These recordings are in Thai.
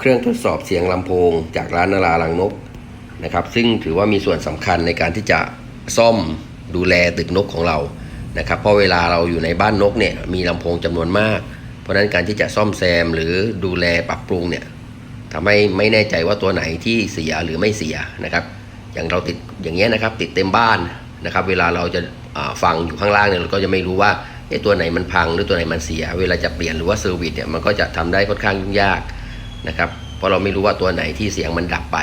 เครื่องทดสอบเสียงลำโพง จากร้านนาราลังนกนะครับ ซึ่งถือว่ามีส่วนสำคัญในการที่จะซ่อมดูแลตึกนกของเรานะครับเพราะเวลาเราอยู่ในบ้านนกเนี่ยมีลำโพงจำนวนมาก เพราะนั้นการที่จะซ่อมแซมหรือดูแลปรับปรุงเนี่ยทำให้ไม่แน่ใจว่าตัวไหนที่เสียหรือไม่เสียนะครับ อย่างเราติดอย่างเงี้ยนะครับ ติดเต็มบ้านนะครับ เวลาเราจะาฟังอยู่ข้างล่างเนี่ยเราก็จะไม่รู้ว่าเอ๊ะตัวไหนมันพังหรือตัวไหนมันเสีย เวลาจะเปลี่ยนหรือว่าเซอร์วิสเนี่ยมันก็จะทำได้ค่อนข้างยุ่งยาก นะครับเพราะเราไม่รู้ว่าตัวไหนที่เสียงมันดับไป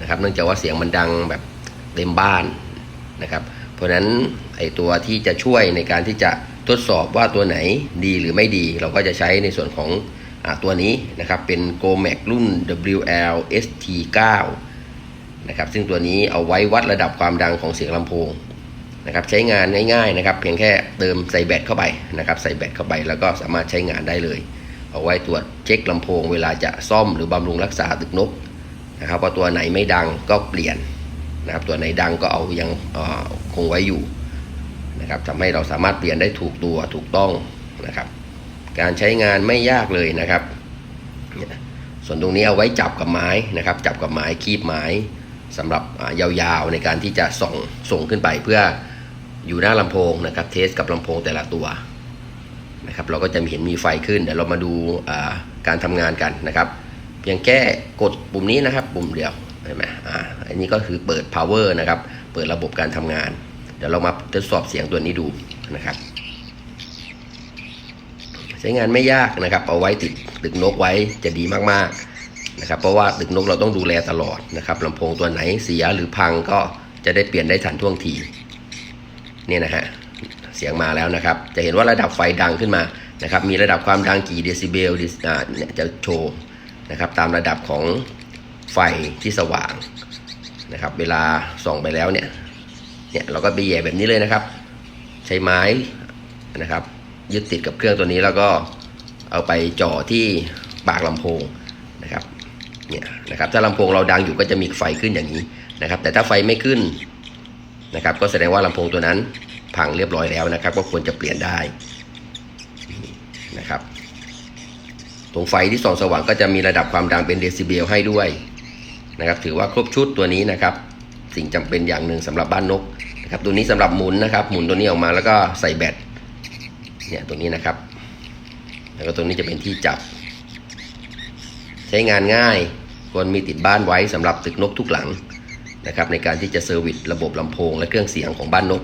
นะครับ เนื่องจากว่าเสียงมันดังแบบเต็มบ้านนะครับ เพราะฉะนั้นไอตัวที่จะช่วยในการที่จะทดสอบว่าตัวไหนดีหรือไม่ดี เราก็จะใช้ในส่วนของอตัวนี้นะครับ เป็น g o m a x รุ่น WL ST9 นะครับ ซึ่งตัวนี้เอาไว้วัดระดับความดังของเสียงลำโพงนะครับใช้งานง่ายๆนะครับ เพียงแค่เติมใส่แบตเข้าไปนะครับ ใส่แบตเข้าไปแล้วก็สามารถใช้งานได้เลย เอาไว้ตรวจเช็คลำโพง เวลาจะซ่อมหรือบำรุงรักษาตึกนกนะครับว่าตัวไหนไม่ดังก็เปลี่ยนนะครับตัวไหนดังก็เอายังคงไว้อยู่นะครับทำให้เราสามารถเปลี่ยนได้ถูกตัวถูกต้องนะครับ การใช้งานไม่ยากเลยนะครับ ส่วนตรงนี้เอาไว้จับกับไม้นะครับ จับกับไม้คีบไม้สำหรับยาวๆในการที่จะส่งส่งขึ้นไปเพื่ออยู่หน้าลำโพงนะครับ เทสกับลำโพงแต่ละตัว นะครับเราก็จะเห็นมีไฟขึ้นเดี๋ยวเรามาดูาการทำงานกันนะครับเพียงแค่กดปุ่มนี้นะครับปุ่มเดียวเห็นไหมอ่าอันนี้ก็คือเปิด power นะครับเปิดระบบการทำงาน เดี๋ยวเรามาทดสอบเสียงตัวนี้ดูนะครับใช้งานไม่ยากนะครับ เอาไว้ติดตึกนกไว้จะดีมากๆนะครับ เพราะว่าตึกนกเราต้องดูแลตลอดนะครับลำโพงตัวไหนเสียหรือพังก็จะได้เปลี่ยนได้ทันท่วงทีนี่นะฮะ เสียงมาแล้วนะครับ จะเห็นว่าระดับไฟดังขึ้นมานะครับ มีระดับความดังกี่เดซิเบลจะโชว์นะครับตามระดับของไฟที่สว่างนะครับ เวลาส่องไปแล้วเนี่ย เนี่ยเราก็ไปแย่แบบนี้เลยนะครับ ใช้ไม้นะครับ ยึดติดกับเครื่องตัวนี้แล้วก็เอาไปจ่อที่ปากลำโพงนะครับ เนี่ยนะครับ ถ้าลำโพงเราดังอยู่ก็จะมีไฟขึ้นอย่างนี้นะครับ แต่ถ้าไฟไม่ขึ้นนะครับ ก็แสดงว่าลำโพงตัวนั้น พังเรียบร้อยแล้วนะครับ ก็ควรจะเปลี่ยนได้นะครับตรงไฟที่ส่องสว่างก็จะมีระดับความดังเป็นเดซิเบลให้ด้วยนะครับ ถือว่าครบชุดตัวนี้นะครับ สิ่งจำเป็นอย่างหนึ่งสำหรับบ้านนกนะครับ ตัวนี้สำหรับหมุนนะครับ หมุนตัวนี้ออกมาแล้วก็ใส่แบตเนี่ยตัวนี้นะครับ แล้วก็ตัวนี้จะเป็นที่จับ ใช้งานง่ายควรมีติดบ้านไว้สำหรับตึกนกทุกหลังนะครับ ในการที่จะเซอร์วิสระบบลำโพงและเครื่องเสียงของบ้านนก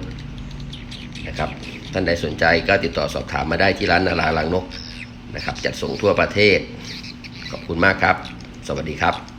นะครับท่านใดสนใจก็ติดต่อสอบถามมาได้ที่ร้านนาราลังนกนะครับ จัดส่งทั่วประเทศ ขอบคุณมากครับ สวัสดีครับ